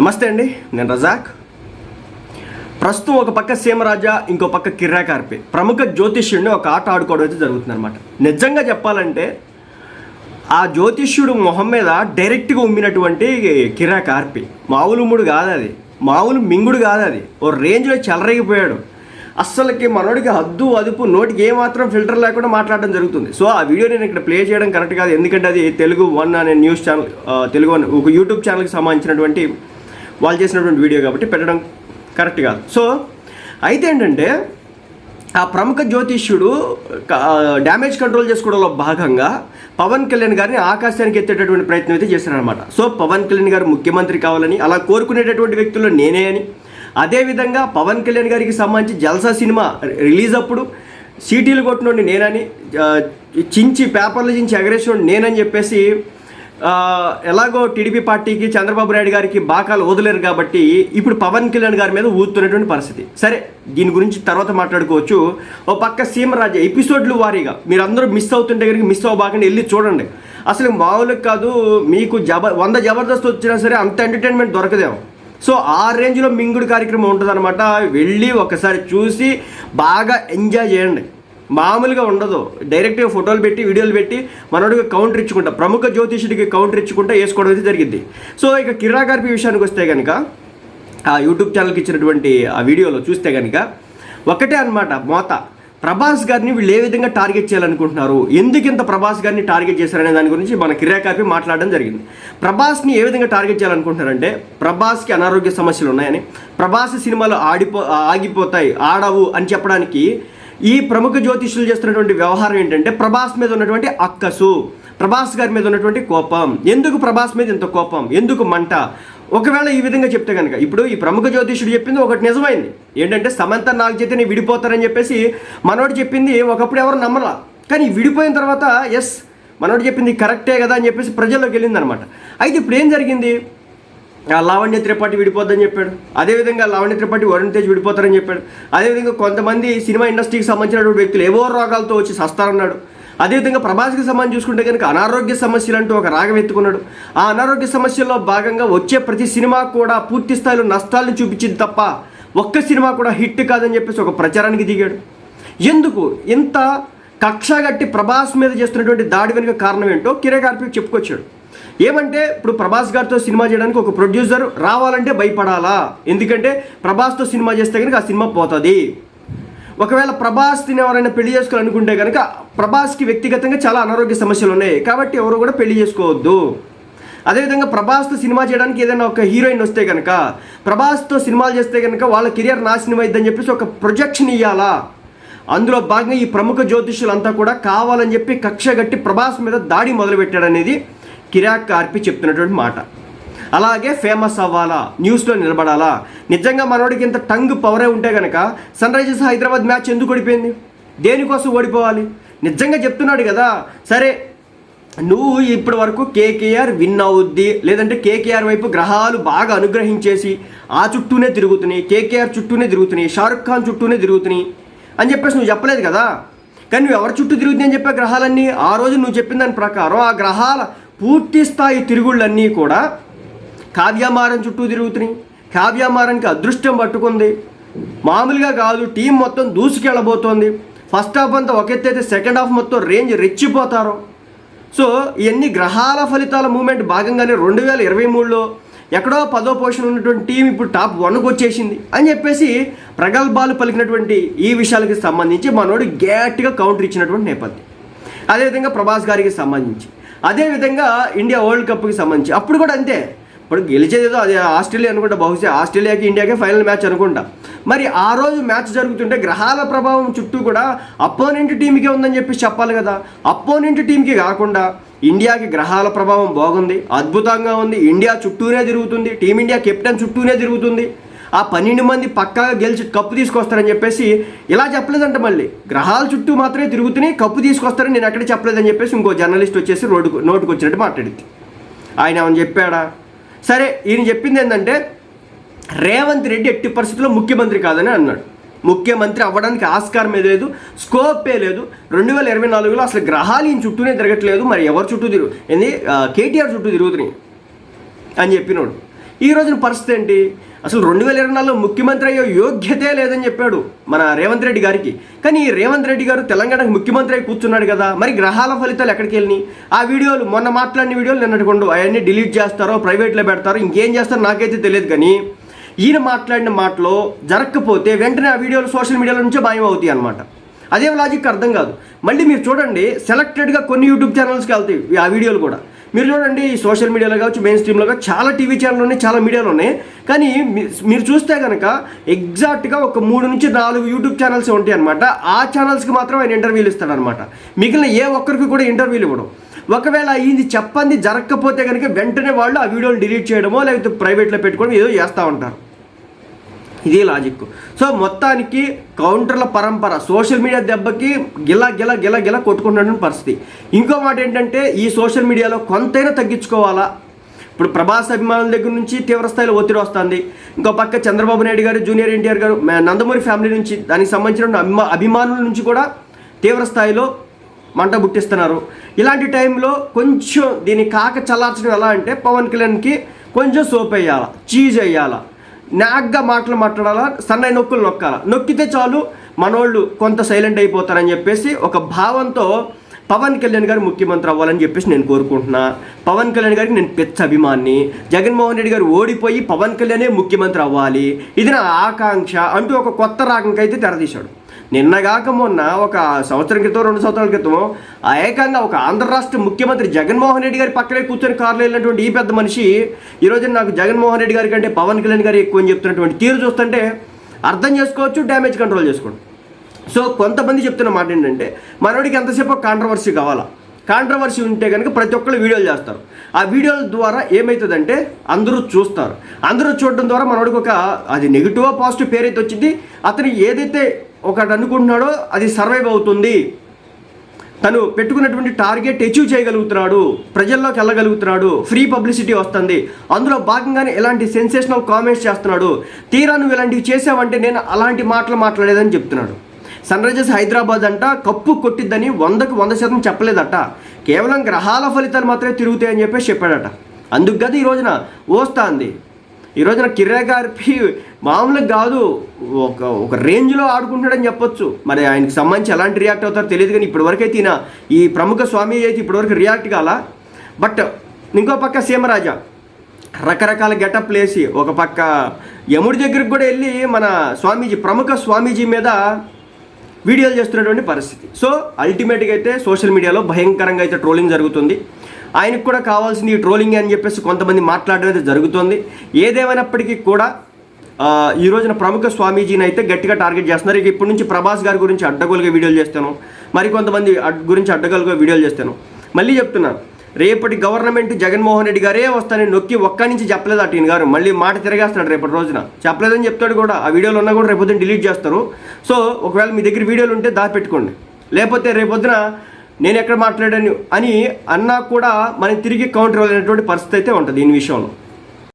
నమస్తే అండి నేను రజాక్. ప్రస్తుతం ఒక పక్క సీమరాజా ఇంకో పక్క కిర్రాకార్పి. ప్రముఖ జ్యోతిష్యుడిని ఒక ఆట ఆడుకోవడం అయితే జరుగుతుంది అనమాట నిజంగా చెప్పాలంటే ఆ జ్యోతిష్యుడు మొహం మీద డైరెక్ట్గా ఉమ్మినటువంటి కిర్రా కార్పి మామూలు ఉమ్ముడు కాదు అది. మామూలు మింగుడు కాదు అది. ఓ రేంజ్లో చెలరగిపోయాడు. అస్సలకి మనోడికి హద్దు అదుపు నోటికి ఏమాత్రం ఫిల్టర్ లేకుండా మాట్లాడడం జరుగుతుంది. సో ఆ వీడియో నేను ఇక్కడ ప్లే చేయడం కరెక్ట్ కాదు. ఎందుకంటే అది తెలుగు వన్ అనే న్యూస్ ఛానల్ తెలుగు వన్ ఒక యూట్యూబ్ ఛానల్కి సంబంధించినటువంటి వాళ్ళు చేసినటువంటి వీడియో కాబట్టి పెట్టడం కరెక్ట్ కాదు. సో అయితే ఏంటంటే ఆ ప్రముఖ జ్యోతిష్యుడు డ్యామేజ్ కంట్రోల్ చేసుకోవడంలో భాగంగా పవన్ కళ్యాణ్ గారిని ఆకాశానికి ఎత్తేటటువంటి ప్రయత్నం అయితే చేశారనమాట సో పవన్ కళ్యాణ్ గారు ముఖ్యమంత్రి కావాలని అలా కోరుకునేటటువంటి వ్యక్తుల్లో నేనే అని. అదేవిధంగా పవన్ కళ్యాణ్ గారికి సంబంధించి జల్సా సినిమా రిలీజ్ అప్పుడు సీటీలు కొట్టినోడిని నేనని చించి పేపర్లు చించి ఎగరేసినోడిని నేనని చెప్పేసి ఎలాగో టీడీపీ పార్టీకి చంద్రబాబు నాయుడు గారికి బాకాలు వదలేరు కాబట్టి ఇప్పుడు పవన్ కళ్యాణ్ గారి మీద ఊతున్నటువంటి పరిస్థితి. సరే దీని గురించి తర్వాత మాట్లాడుకోవచ్చు. ఓ పక్క సీమరాజు ఎపిసోడ్లు వారీగా. మీరు అందరూ మిస్ అవుతుంటే కనుక మిస్ అవ్వబాకండి వెళ్ళి చూడండి. అసలు మామూలుగా కాదు మీకు జబ వంద జబర్దస్త్ వచ్చినా సరే అంత ఎంటర్టైన్మెంట్ దొరకదేమో. సో ఆ రేంజ్లో మింగుడు కార్యక్రమం ఉంటుందన్నమాట. వెళ్ళి ఒకసారి చూసి బాగా ఎంజాయ్ చేయండి. మామూలుగా ఉండదు. డైరెక్ట్గా ఫోటోలు పెట్టి వీడియోలు పెట్టి మనోడికి కౌంటర్ ఇచ్చుకుంటా ప్రముఖ జ్యోతిషుడికి కౌంటర్ ఇచ్చుకుంటా వేసుకోవడం అయితే జరిగింది. సో ఇక కిరా గారి విషయానికి వస్తే కనుక ఆ యూట్యూబ్ ఛానల్కి ఇచ్చినటువంటి ఆ వీడియోలో చూస్తే కనుక ఒకటే అనమాట మోత. ప్రభాస్ గారిని వీళ్ళు ఏ విధంగా టార్గెట్ చేయాలనుకుంటున్నారు? ఎందుకు ఇంత ప్రభాస్ గారిని టార్గెట్ చేశారనే దాని గురించి మన కిరాకార్పి మాట్లాడడం జరిగింది. ప్రభాస్ని ఏ విధంగా టార్గెట్ చేయాలనుకుంటున్నారంటే ప్రభాస్కి అనారోగ్య సమస్యలు ఉన్నాయని ప్రభాస్ సినిమాలు ఆడిపో ఆగిపోతాయి ఆడవు అని చెప్పడానికి ఈ ప్రముఖ జ్యోతిష్యులు చేస్తున్నటువంటి వ్యవహారం ఏంటంటే ప్రభాస్ మీద ఉన్నటువంటి అక్కసు ప్రభాస్ గారి మీద ఉన్నటువంటి కోపం. ఎందుకు ప్రభాస్ మీద ఇంత కోపం? ఎందుకు మంట? ఒకవేళ ఈ విధంగా చెప్తే కనుక ఇప్పుడు ఈ ప్రముఖ జ్యోతిష్యుడు చెప్పింది ఒకటి నిజమైంది. ఏంటంటే సమంత నాకు చేతనే విడిపోతారని చెప్పేసి మనోడు చెప్పింది ఒకప్పుడు ఎవరు నమ్మలా. కానీ విడిపోయిన తర్వాత ఎస్ మనోడు చెప్పింది కరెక్టే కదా అని చెప్పేసి ప్రజల్లోకి వెళ్ళిందనమాట. అయితే ఇప్పుడు ఏం జరిగింది? లావణ్య త్రిపాఠి విడిపోద్దని చెప్పాడు. అదేవిధంగా లావణ్య త్రిపాఠి వరుణ్ తేజ్ విడిపోతారని చెప్పాడు. అదేవిధంగా కొంతమంది సినిమా ఇండస్ట్రీకి సంబంధించినటువంటి వ్యక్తులు ఏవో రోగాలతో వచ్చి సస్తారన్నాడు. అదేవిధంగా ప్రభాస్కి సంబంధించి చూసుకుంటే కనుక అనారోగ్య సమస్యలు అంటూ ఒక రాగం ఎత్తుకున్నాడు. ఆ అనారోగ్య సమస్యల్లో భాగంగా వచ్చే ప్రతి సినిమా కూడా పూర్తి స్థాయిలో నష్టాలను చూపించింది తప్ప ఒక్క సినిమా కూడా హిట్ కాదని చెప్పేసి ఒక ప్రచారానికి దిగాడు. ఎందుకు? ఇంత కక్షగట్టి ప్రభాస్ మీద చేస్తున్నటువంటి దాడి వెనుక కారణం ఏంటో కిరే కార్పి చెప్పుకొచ్చాడు. ఏమంటే ఇప్పుడు ప్రభాస్ గారితో సినిమా చేయడానికి ఒక ప్రొడ్యూసర్ రావాలంటే భయపడాలా? ఎందుకంటే ప్రభాస్తో సినిమా చేస్తే కనుక ఆ సినిమా పోతుంది. ఒకవేళ ప్రభాస్ని ఎవరైనా పెళ్ళి చేసుకోవాలనుకుంటే కనుక ప్రభాస్కి వ్యక్తిగతంగా చాలా అనారోగ్య సమస్యలు ఉన్నాయి. కాబట్టి ఎవరు కూడా పెళ్ళి చేసుకోవద్దు. అదేవిధంగా ప్రభాస్తో సినిమా చేయడానికి ఏదైనా ఒక హీరోయిన్ వస్తే కనుక ప్రభాస్తో సినిమాలు చేస్తే కనుక వాళ్ళ కెరియర్ నాశనం అయిద్దని చెప్పేసి ఒక ప్రొజెక్షన్ ఇవ్వాలా అందులో భాగంగా ఈ ప్రముఖ జ్యోతిష్యులంతా కూడా కావాలని చెప్పి కక్ష గట్టి ప్రభాస్ మీద దాడి మొదలుపెట్టాడనేది కిరాక్ కార్పి చెప్తున్నటువంటి మాట. అలాగే ఫేమస్ అవ్వాలా న్యూస్లో నిలబడాలా? నిజంగా మనోడికి ఇంత టంగ్ పవరే ఉంటే కనుక సన్ రైజర్స్ హైదరాబాద్ మ్యాచ్ ఎందుకు ఓడిపోయింది? దేనికోసం ఓడిపోవాలి? నిజంగా చెప్తున్నాడు కదా. సరే నువ్వు ఇప్పటి వరకు కేకేఆర్ విన్ అవుద్ది లేదంటే కేకేఆర్ వైపు గ్రహాలు బాగా అనుగ్రహించేసి ఆ చుట్టూనే తిరుగుతున్నాయి కేకేఆర్ చుట్టూనే తిరుగుతున్నాయి షారుఖ్ ఖాన్ చుట్టూనే తిరుగుతున్నాయి అని చెప్పేసి నువ్వు చెప్పలేదు కదా? కానీ నువ్వు ఎవరి చుట్టూ తిరుగుతుంది అని చెప్పే గ్రహాలన్నీ ఆ రోజు నువ్వు చెప్పిన దాని ప్రకారం ఆ గ్రహాల పూర్తి స్థాయి తిరుగుళ్ళన్నీ కూడా కావ్యామారం చుట్టూ తిరుగుతున్నాయి. కావ్యామారానికి అదృష్టం పట్టుకుంది. మామూలుగా కాదు టీం మొత్తం దూసుకెళ్ళబోతోంది. ఫస్ట్ హాఫ్ అంతా ఒక ఎత్తైతే అయితే సెకండ్ హాఫ్ మొత్తం రేంజ్ రెచ్చిపోతారు. సో ఇవన్నీ గ్రహాల ఫలితాల మూమెంట్ భాగంగానే రెండు వేల ఇరవై మూడులో ఎక్కడో పదో పొజిషన్ ఉన్నటువంటి టీం ఇప్పుడు టాప్ వన్కి వచ్చేసింది అని చెప్పేసి ప్రగల్భాలు పలికినటువంటి ఈ విషయాలకి సంబంధించి మనోడు గ్యాట్గా కౌంటర్ ఇచ్చినటువంటి నేపథ్యం. అదేవిధంగా ప్రభాస్ గారికి సంబంధించి. అదేవిధంగా ఇండియా వరల్డ్ కప్కి సంబంధించి అప్పుడు కూడా అంతే. ఇప్పుడు గెలిచేదేదో అది ఆస్ట్రేలియా అనుకుంటా బహుశా ఆస్ట్రేలియాకి ఇండియాకే ఫైనల్ మ్యాచ్ అనుకుంటా. మరి ఆ రోజు మ్యాచ్ జరుగుతుంటే గ్రహాల ప్రభావం చుట్టూ కూడా అపోనెంట్ టీంకే ఉందని చెప్పి చెప్పాలి కదా. అపోనెంట్ టీంకి కాకుండా ఇండియాకి గ్రహాల ప్రభావం బాగుంది అద్భుతంగా ఉంది. ఇండియా చుట్టూనే తిరుగుతుంది టీమిండియా కెప్టెన్ చుట్టూనే తిరుగుతుంది. ఆ పన్నెండు మంది పక్కాగా గెలిచి కప్పు తీసుకొస్తారని చెప్పేసి ఇలా చెప్పలేదంట మళ్ళీ. గ్రహాల చుట్టూ మాత్రమే తిరుగుతున్నాయి కప్పు తీసుకొస్తారని నేను ఎక్కడ చెప్పలేదని చెప్పేసి ఇంకో జర్నలిస్ట్ వచ్చేసి రోడ్డుకు నోటుకు వచ్చినట్టు మాట్లాడింది. ఆయన ఏమని చెప్పాడా? సరే ఈయన చెప్పింది ఏంటంటే రేవంత్ రెడ్డి ఎట్టి పరిస్థితుల్లో ముఖ్యమంత్రి కాదని అన్నాడు. ముఖ్యమంత్రి అవ్వడానికి ఆస్కారమే లేదు స్కోపే లేదు. రెండు వేల ఇరవై నాలుగులో అసలు గ్రహాలు ఈయన చుట్టూనే తిరగట్లేదు మరి ఎవరు చుట్టూ తిరుగు ఏంది కేటీఆర్ చుట్టూ తిరుగుతున్నాయి అని చెప్పినోడు. ఈ రోజున పరిస్థితి ఏంటి? అసలు రెండు వేల ఇరవై నాలుగులో ముఖ్యమంత్రి అయ్యే యోగ్యతే లేదని చెప్పాడు మన రేవంత్ రెడ్డి గారికి. కానీ రేవంత్ రెడ్డి గారు తెలంగాణకు ముఖ్యమంత్రి అయి కూర్చున్నాడు కదా మరి గ్రహాల ఫలితాలు ఎక్కడికి వెళ్ళినాయి? ఆ వీడియోలు మొన్న మాట్లాడిన వీడియోలు నిన్నటి అవన్నీ డిలీట్ చేస్తారో ప్రైవేట్లో పెడతారో ఇంకేం చేస్తారో నాకైతే తెలియదు కానీ ఈయన మాట్లాడిన మాటలో జరగకపోతే వెంటనే ఆ వీడియోలు సోషల్ మీడియాలో నుంచే భయం అవుతాయి అనమాట అదేం లాజిక్ అర్థం కాదు. మళ్ళీ మీరు చూడండి సెలెక్టెడ్గా కొన్ని యూట్యూబ్ ఛానల్స్కి వెళ్తాయి ఆ వీడియోలు కూడా. మీరు చూడండి సోషల్ మీడియాలో కావచ్చు మెయిన్ స్ట్రీమ్లో కావచ్చు చాలా టీవీ ఛానల్ ఉన్నాయి చాలా మీడియాలు ఉన్నాయి. కానీ మీ- మీరు చూస్తే కనుక ఎగ్జాక్ట్గా ఒక మూడు నుంచి నాలుగు యూట్యూబ్ ఛానల్స్ ఉంటాయి అనమాట ఆ ఛానల్స్కి మాత్రం ఆయన ఇంటర్వ్యూలు ఇస్తాడనమాట మిగిలిన ఏ ఒక్కరికి కూడా ఇంటర్వ్యూలు ఇవ్వడం. ఒకవేళ అయ్యింది చెప్పంది జరగకపోతే కనుక వెంటనే వాళ్ళు ఆ వీడియోలు డిలీట్ చేయడమో లేకపోతే ప్రైవేట్లో పెట్టుకోవడం ఏదో చేస్తూ ఉంటారు. ఇది లాజిక్ సో మొత్తానికి కౌంటర్ల పరంపర సోషల్ మీడియా దెబ్బకి గిలా గిలా గిలా గిలా కొట్టుకుంటున్న పరిస్థితి. ఇంకో మాట ఏంటంటే ఈ సోషల్ మీడియాలో కొంతైనా తగ్గించుకోవాలా? ఇప్పుడు ప్రభాస్ అభిమానుల దగ్గర నుంచి తీవ్రస్థాయిలో ఒత్తిడి వస్తుంది. ఇంకో పక్క చంద్రబాబు నాయుడు గారు జూనియర్ ఎన్టీఆర్ గారు నందమూరి ఫ్యామిలీ నుంచి దానికి సంబంధించిన అభిమా అభిమానుల నుంచి కూడా తీవ్రస్థాయిలో మంట పుట్టిస్తున్నారు ఇలాంటి టైంలో కొంచెం దీన్ని కాక చల్లార్చడం ఎలా అంటే పవన్ కళ్యాణ్కి కొంచెం సోప్ వేయాలా చీజ్ వేయాలా. నాగ్గా మాటలు మాట్లాడాలా? సన్నై నొక్కులు నొక్కాల? నొక్కితే చాలు మనోళ్ళు కొంత సైలెంట్ అయిపోతారని చెప్పేసి ఒక భావంతో పవన్ కళ్యాణ్ గారు ముఖ్యమంత్రి అవ్వాలని చెప్పేసి నేను కోరుకుంటున్నా. పవన్ కళ్యాణ్ గారికి నేను పెచ్చ అభిమాన్ని జగన్మోహన్ రెడ్డి గారు ఓడిపోయి పవన్ కళ్యాణే ముఖ్యమంత్రి అవ్వాలి. ఇది నా ఆకాంక్ష అంటూ ఒక కొత్త రాగంకైతే తెరదీశాడు నిన్నగాక మొన్న ఒక సంవత్సరం క్రితం రెండు సంవత్సరాల క్రితం ఏకంగా ఒక ఆంధ్ర రాష్ట్ర ముఖ్యమంత్రి జగన్మోహన్ రెడ్డి గారి పక్కనే కూర్చొని కారులో వెళ్ళినటువంటి ఈ పెద్ద మనిషి ఈరోజు నాకు జగన్మోహన్ రెడ్డి గారి కంటే పవన్ కళ్యాణ్ గారు ఎక్కువ అని చెప్తున్నటువంటి తీరు చూస్తుంటే అర్థం చేసుకోవచ్చు డ్యామేజ్ కంట్రోల్ చేసుకోండి. సో కొంతమంది చెప్తున్న మాట ఏంటంటే మనోడికి ఎంతసేపు కాంట్రవర్సీ కావాలా? కాంట్రవర్సీ ఉంటే కనుక ప్రతి ఒక్కళ్ళు వీడియోలు చేస్తారు. ఆ వీడియోల ద్వారా ఏమవుతుందంటే అందరూ చూస్తారు. అందరూ చూడడం ద్వారా మనోడికి ఒక అది నెగిటివ్ పాజిటివ్ పేరైతే వచ్చింది అతను ఏదైతే ఒకటి అనుకుంటున్నాడో అది సర్వైవ్ అవుతుంది. తను పెట్టుకున్నటువంటి టార్గెట్ అచీవ్ చేయగలుగుతున్నాడు. ప్రజల్లోకి వెళ్ళగలుగుతున్నాడు. ఫ్రీ పబ్లిసిటీ వస్తుంది. అందులో భాగంగానే ఇలాంటి సెన్సేషనల్ కామెంట్స్ చేస్తున్నాడు. తీరా నువ్వు ఇలాంటివి చేసావంటే నేను అలాంటి మాటలు మాట్లాడేదని చెప్తున్నాడు. సన్ రైజర్స్ హైదరాబాద్ అంట కప్పు కొట్టిద్దని వందకు వంద శాతం చెప్పలేదట. కేవలం గ్రహాల ఫలితాలు మాత్రమే తిరుగుతాయని చెప్పేసి చెప్పాడట. అందుకు కదా ఈ రోజున ఓస్తాంది. ఈ రోజున కిర్రా మామూలుగా కాదు ఒక ఒక రేంజ్లో ఆడుకుంటున్నాడని చెప్పొచ్చు. మరి ఆయనకి సంబంధించి ఎలాంటి రియాక్ట్ అవుతారో తెలియదు కానీ ఇప్పటివరకైతే అయితే ఈయన ఈ ప్రముఖ స్వామి అయితే ఇప్పటివరకు రియాక్ట్ కాల. బట్ ఇంకో పక్క సీమరాజా రకరకాల గెటప్లు వేసి ఒక పక్క యముడి దగ్గరికి కూడా వెళ్ళి మన స్వామీజీ ప్రముఖ స్వామీజీ మీద వీడియోలు చేస్తున్నటువంటి పరిస్థితి. సో అల్టిమేట్గా అయితే సోషల్ మీడియాలో భయంకరంగా అయితే ట్రోలింగ్ జరుగుతుంది. ఆయనకు కూడా కావాల్సింది ఈ ట్రోలింగ్ అని చెప్పేసి కొంతమంది మాట్లాడడం అయితే జరుగుతుంది. ఏదేమైనప్పటికీ కూడా ఈ రోజున ప్రముఖ స్వామీజీని అయితే గట్టిగా టార్గెట్ చేస్తున్నారు. ఇక ఇప్పటి నుంచి ప్రభాస్ గారి గురించి అడ్డగోలుగా వీడియోలు చేస్తాను. మరి కొంతమంది గురించి అడ్డగోలుగా వీడియోలు చేస్తాను. మళ్ళీ చెప్తున్నాను రేపటి గవర్నమెంట్ జగన్మోహన్ రెడ్డి గారే వస్తానని నొక్కి ఒక్క నుంచి చెప్పలేదు అటు ఈయన గారు. మళ్ళీ మాట తిరగేస్తాడు రేపటి రోజున. చెప్పలేదని చెప్తాడు కూడా. ఆ వీడియోలు ఉన్నా కూడా రేపొద్దున డిలీట్ చేస్తారు. సో ఒకవేళ మీ దగ్గర వీడియోలు ఉంటే దాచి పెట్టుకోండి లేకపోతే రేపొద్దున నేను ఎక్కడ మాట్లాడాను అని అన్నా కూడా మనకి తిరిగి కౌంటర్ అనేటువంటి పరిస్థితి అయితే ఉంటుంది ఈ విషయంలో